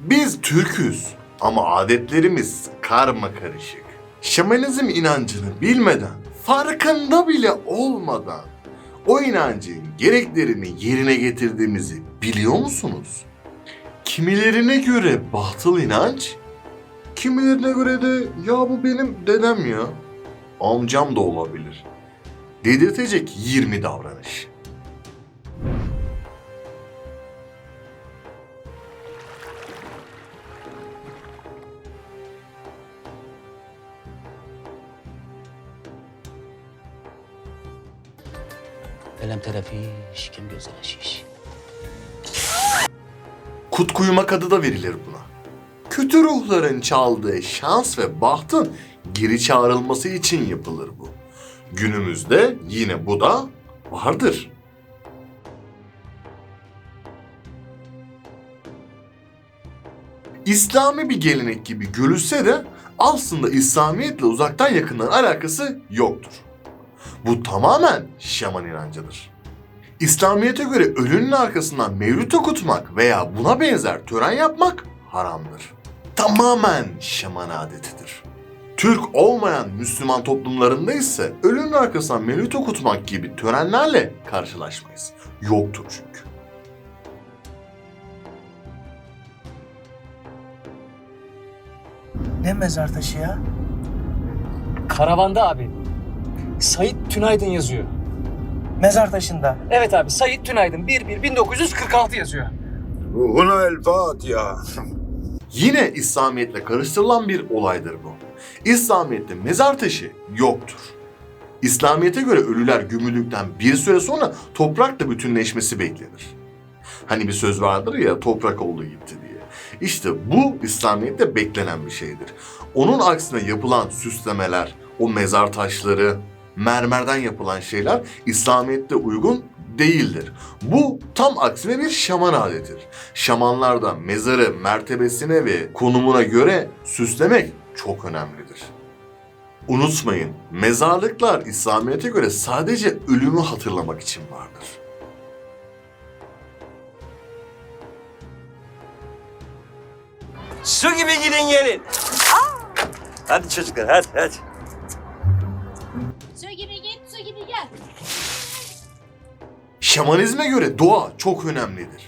Biz Türküz ama adetlerimiz karma karışık. Şamanizm inancını bilmeden, farkında bile olmadan o inancın gereklerini yerine getirdiğimizi biliyor musunuz? Kimilerine göre batıl inanç, kimilerine göre de ya bu benim dedem ya, amcam da olabilir. Dedirtecek 20 davranış. Elem terafiş, kim gözler şiş. Kut adı da verilir buna. Kötü ruhların çaldığı şans ve bahtın geri çağrılması için yapılır bu. Günümüzde yine bu da vardır. İslami bir gelenek gibi görülse de aslında İslamiyetle uzaktan yakından alakası yoktur. Bu tamamen şaman inancıdır. İslamiyet'e göre ölünün arkasından mevlüt okutmak veya buna benzer tören yapmak haramdır. Tamamen şaman adetidir. Türk olmayan Müslüman toplumlarında ise ölünün arkasından mevlüt okutmak gibi törenlerle karşılaşmayız. Yoktur çünkü. Ne mezar taşı ya? Karavanda abi. Sait Tünaydın yazıyor. Mezar taşında. Evet abi Sait Tünaydın 1-1-1946 yazıyor. Ruhuna el Fatiha. Yine İslamiyet'le karıştırılan bir olaydır bu. İslamiyet'te mezar taşı yoktur. İslamiyet'e göre ölüler gömüldükten bir süre sonra toprakla bütünleşmesi beklenir. Hani bir söz vardır ya toprak oldu gitti diye. İşte bu İslamiyet'te beklenen bir şeydir. Onun aksine yapılan süslemeler, o mezar taşları, mermerden yapılan şeyler İslamiyet'te uygun değildir. Bu tam aksine bir şaman adetidir. Şamanlar da mezarı mertebesine ve konumuna göre süslemek çok önemlidir. Unutmayın, mezarlıklar İslamiyet'e göre sadece ölümü hatırlamak için vardır. Su gibi gidin gelin. Hadi çocuklar hadi hadi. Şamanizme göre doğa çok önemlidir.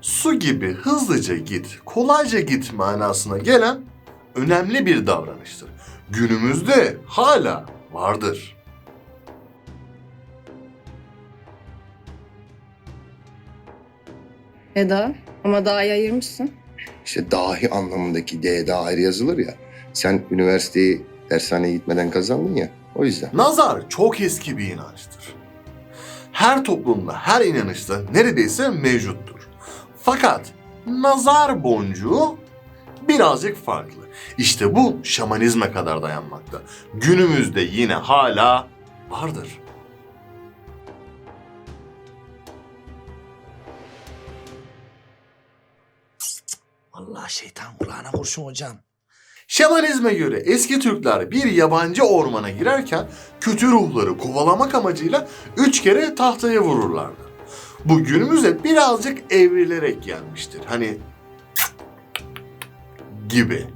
Su gibi hızlıca git, kolayca git manasına gelen önemli bir davranıştır. Günümüzde hala vardır. Eda ama daha iyi ayırmışsın. İşte dahi anlamındaki D daha ayrı yazılır ya. Sen üniversiteyi dershaneye gitmeden kazandın ya. O yüzden. Nazar çok eski bir inançtır. Her toplumda, her inanışta neredeyse mevcuttur. Fakat nazar boncuğu birazcık farklı. İşte bu şamanizme kadar dayanmakta. Günümüzde yine hala vardır. Vallahi şeytan kulağına kurşun hocam. Şamanizme göre eski Türkler bir yabancı ormana girerken kötü ruhları kovalamak amacıyla üç kere tahtaya vururlardı. Bu günümüze birazcık evrilerek gelmiştir. Hani gibi.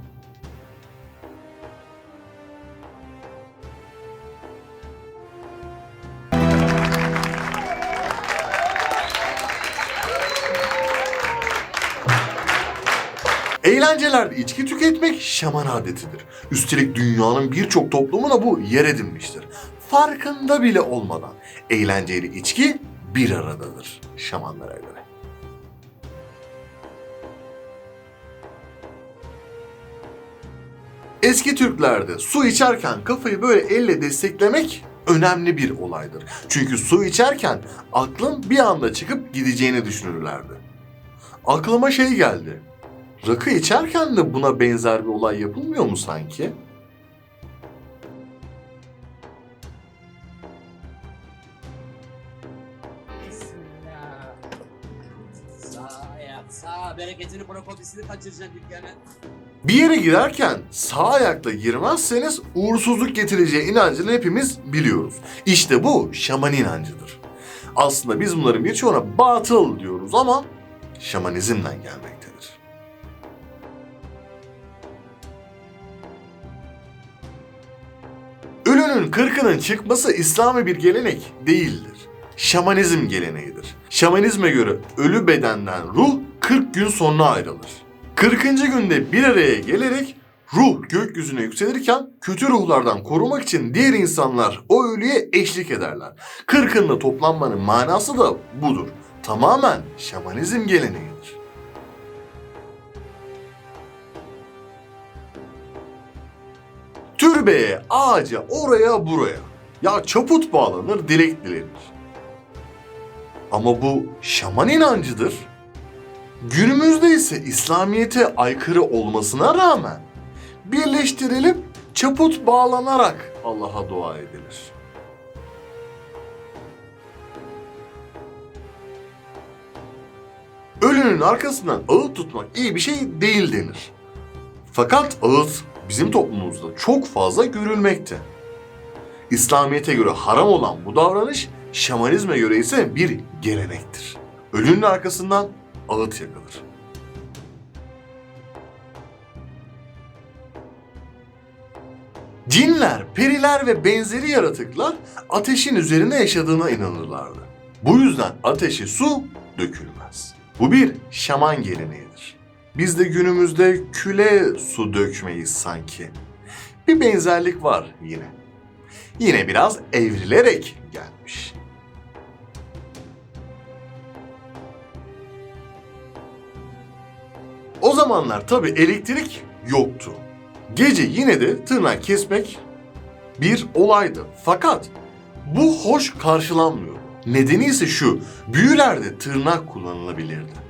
Eğlencelerde içki tüketmek şaman adetidir. Üstelik dünyanın birçok toplumuna bu yer edinmiştir. Farkında bile olmadan eğlenceli içki bir aradadır şamanlara göre. Eski Türklerde su içerken kafayı böyle elle desteklemek önemli bir olaydır. Çünkü su içerken aklın bir anda çıkıp gideceğini düşünürlerdi. Aklıma şey geldi. Rakı içerken de buna benzer bir olay yapılmıyor mu sanki? Bismillah. Sağ ayak, sağ bereketini prokopisini kaçıracaksın dükkanı. Bir yere girerken sağ ayakla girmezseniz uğursuzluk getireceği inancını hepimiz biliyoruz. İşte bu şaman inancıdır. Aslında biz bunların birçoğuna batıl diyoruz ama şamanizmden gelmektedir. Ölünün kırkının çıkması İslami bir gelenek değildir. Şamanizm geleneğidir. Şamanizme göre ölü bedenden ruh 40 gün sonra ayrılır. 40. günde bir araya gelerek ruh gökyüzüne yükselirken kötü ruhlardan korumak için diğer insanlar o ölüye eşlik ederler. Kırkında toplanmanın manası da budur. Tamamen şamanizm geleneğidir. Türbeye, ağaca, oraya buraya. Ya çaput bağlanır, dilek dilenir. Ama bu şaman inancıdır. Günümüzde ise İslamiyet'e aykırı olmasına rağmen birleştirilip çaput bağlanarak Allah'a dua edilir. Ölünün arkasından ağıt tutmak iyi bir şey değil denir. Fakat ağıt bizim toplumumuzda çok fazla görülmekte. İslamiyet'e göre haram olan bu davranış şamanizme göre ise bir gelenektir. Ölünün arkasından ağıt yakılır. Cinler, periler ve benzeri yaratıklar ateşin üzerinde yaşadığına inanırlardı. Bu yüzden ateşe su dökülmez. Bu bir şaman geleneğidir. Biz de günümüzde küle su dökmeyiz sanki. Bir benzerlik var yine. Yine biraz evrilerek gelmiş. O zamanlar tabi elektrik yoktu. Gece yine de tırnak kesmek bir olaydı. Fakat bu hoş karşılanmıyor. Nedeni ise şu, büyülerde tırnak kullanılabilirdi.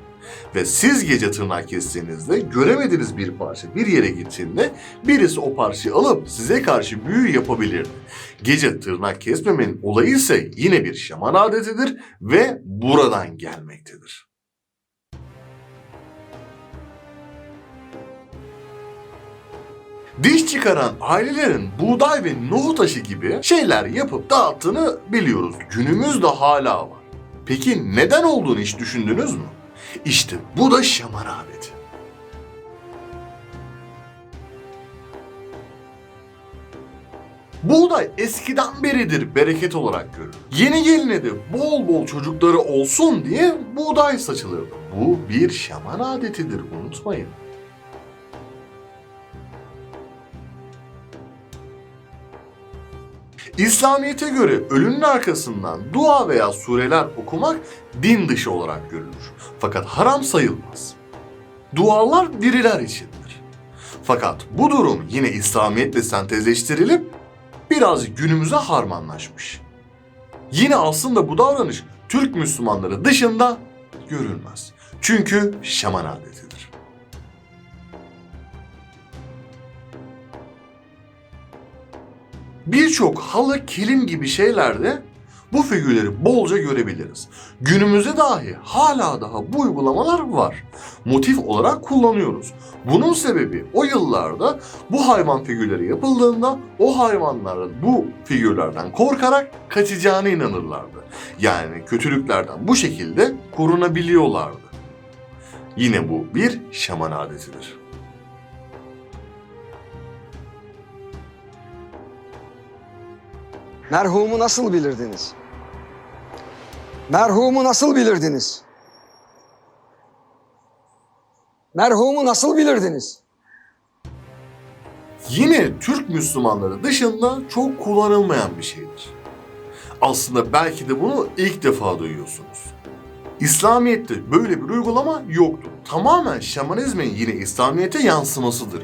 Ve siz gece tırnak kestiğinizde göremediğiniz bir parça bir yere gittiğinde birisi o parçayı alıp size karşı büyü yapabilirdi. Gece tırnak kesmemenin olayı ise yine bir şaman adetidir ve buradan gelmektedir. Diş çıkaran ailelerin buğday ve nohut taşı gibi şeyler yapıp dağıttığını biliyoruz. Günümüzde hala var. Peki neden olduğunu hiç düşündünüz mü? İşte bu da şaman adeti. Buğday eskiden beridir bereket olarak görülür. Yeni geline de bol bol çocukları olsun diye buğday saçılırdı. Bu bir şaman adetidir unutmayın. İslamiyet'e göre ölünün arkasından dua veya sureler okumak din dışı olarak görülür. Fakat haram sayılmaz. Dualar diriler içindir. Fakat bu durum yine İslamiyetle sentezleştirilip biraz günümüze harmanlaşmış. Yine aslında bu davranış Türk Müslümanları dışında görülmez. Çünkü şaman adetidir. Birçok halı, kilim gibi şeylerde bu figürleri bolca görebiliriz. Günümüzde dahi hala daha bu uygulamalar var. Motif olarak kullanıyoruz. Bunun sebebi o yıllarda bu hayvan figürleri yapıldığında o hayvanların bu figürlerden korkarak kaçacağına inanırlardı. Yani kötülüklerden bu şekilde korunabiliyorlardı. Yine bu bir şaman adetidir. Merhumu nasıl bilirdiniz? Merhumu nasıl bilirdiniz? Merhumu nasıl bilirdiniz? Yine Türk Müslümanları dışında çok kullanılmayan bir şeydir. Aslında belki de bunu ilk defa duyuyorsunuz. İslamiyet'te böyle bir uygulama yoktur. Tamamen şamanizmin yine İslamiyet'e yansımasıdır.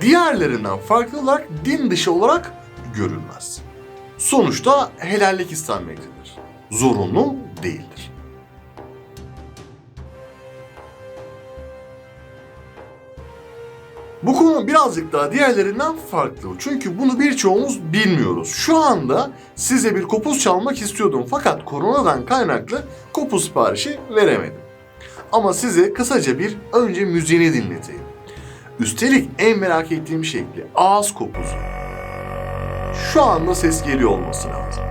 Diğerlerinden farklı olarak din dışı olarak görülmez. Sonuçta helallik istenmektedir. Zorunlu değildir. Bu konu birazcık daha diğerlerinden farklı. Çünkü bunu birçoğumuz bilmiyoruz. Şu anda size bir kopuz çalmak istiyordum fakat koronadan kaynaklı kopuz siparişi veremedim. Ama size kısaca bir önce müziğini dinleteyim. Üstelik en merak ettiğim şekli ağız kopuzu şu anda ses geliyor olması lazım.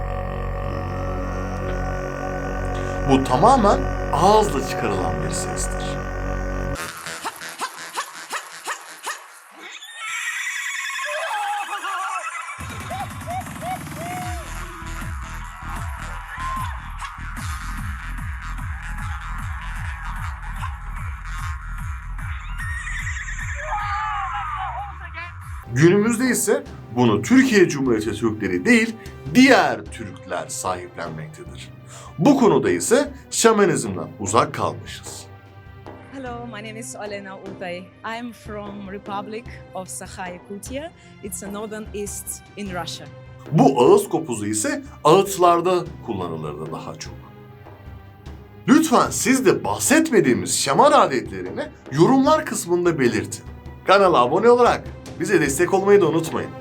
Bu tamamen ağızla çıkarılan bir sestir. Günümüzde ise bunu Türkiye Cumhuriyeti Türkleri değil, diğer Türkler sahiplenmektedir. Bu konuda ise şamanizmden uzak kalmışız. Hello, my name is Olena Ulday. I'm from Republic of Sakha-Yakutia. It's a northern east in Russia. Bu ağız kopuzu ise ağıtlarda kullanılırdı daha çok. Lütfen siz de bahsetmediğimiz şamar adetlerini yorumlar kısmında belirtin. Kanala abone olarak bize destek olmayı da unutmayın.